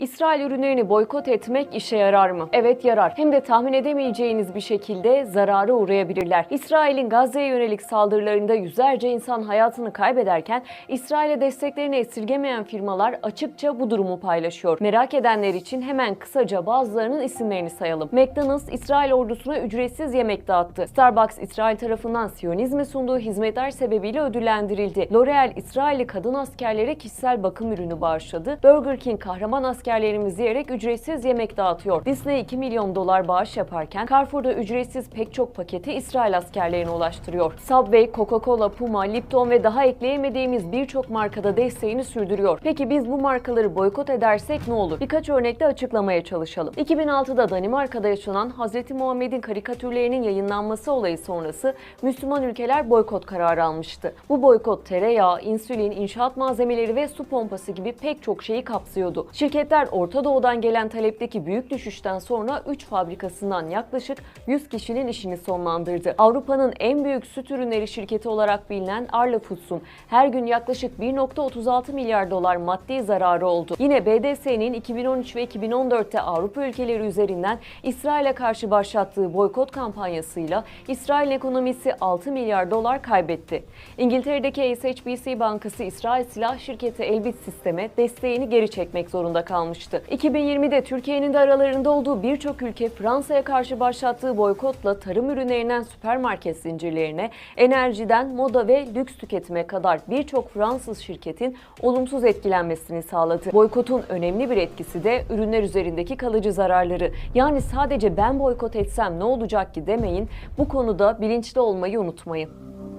İsrail ürünlerini boykot etmek işe yarar mı? Evet yarar. Hem de tahmin edemeyeceğiniz bir şekilde zarara uğrayabilirler. İsrail'in Gazze'ye yönelik saldırılarında yüzlerce insan hayatını kaybederken İsrail'e desteklerini esirgemeyen firmalar açıkça bu durumu paylaşıyor. Merak edenler için hemen kısaca bazılarının isimlerini sayalım. McDonald's İsrail ordusuna ücretsiz yemek dağıttı. Starbucks İsrail tarafından Siyonizme sunduğu hizmetler sebebiyle ödüllendirildi. L'Oreal İsrailli kadın askerlere kişisel bakım ürünü bağışladı. Burger King kahraman askerlerimiz diyerek ücretsiz yemek dağıtıyor. Disney 2 milyon dolar bağış yaparken Carrefour'da ücretsiz pek çok paketi İsrail askerlerine ulaştırıyor. Subway, Coca-Cola, Puma, Lipton ve daha ekleyemediğimiz birçok markada desteğini sürdürüyor. Peki biz bu markaları boykot edersek ne olur? Birkaç örnekle açıklamaya çalışalım. 2006'da Danimarka'da yaşanan Hz. Muhammed'in karikatürlerinin yayınlanması olayı sonrası Müslüman ülkeler boykot kararı almıştı. Bu boykot tereyağı, insülin, inşaat malzemeleri ve su pompası gibi pek çok şeyi kapsıyordu. Şirketler Orta Doğu'dan gelen talepteki büyük düşüşten sonra 3 fabrikasından yaklaşık 100 kişinin işini sonlandırdı. Avrupa'nın en büyük süt ürünleri şirketi olarak bilinen Arla Foods'un her gün yaklaşık 1.36 milyar dolar maddi zararı oldu. Yine BDS'nin 2013 ve 2014'te Avrupa ülkeleri üzerinden İsrail'e karşı başlattığı boykot kampanyasıyla İsrail ekonomisi 6 milyar dolar kaybetti. İngiltere'deki SHBC Bankası İsrail Silah Şirketi Elbit Sistem'e desteğini geri çekmek zorunda kalmıştı. 2020'de Türkiye'nin de aralarında olduğu birçok ülke Fransa'ya karşı başlattığı boykotla tarım ürünlerinden süpermarket zincirlerine, enerjiden moda ve lüks tüketime kadar birçok Fransız şirketin olumsuz etkilenmesini sağladı. Boykotun önemli bir etkisi de ürünler üzerindeki kalıcı zararları. Yani sadece ben boykot etsem ne olacak ki demeyin, bu konuda bilinçli olmayı unutmayın.